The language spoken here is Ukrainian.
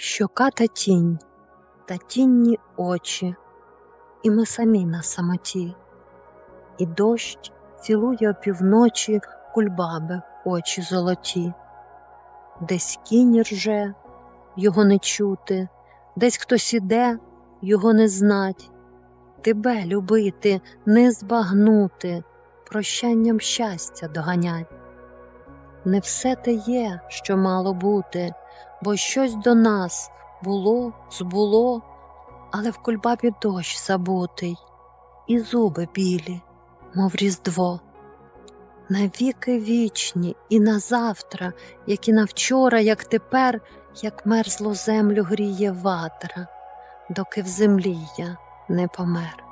Щока та тінь, та тінні очі, і ми самі на самоті, і дощ цілує опівночі кульбаби очі золоті, десь кінь рже, його не чути, десь хтось іде, його не знать. Тебе любити, не збагнути, прощанням щастя доганять. Не все те є, що мало бути, бо щось до нас було, збуло, але в кульбабі дощ забутий, і зуби білі, мов різдво. Навіки вічні і на завтра, як і на вчора, як тепер, як мерзлу землю гріє ватра, доки в землі я не помер.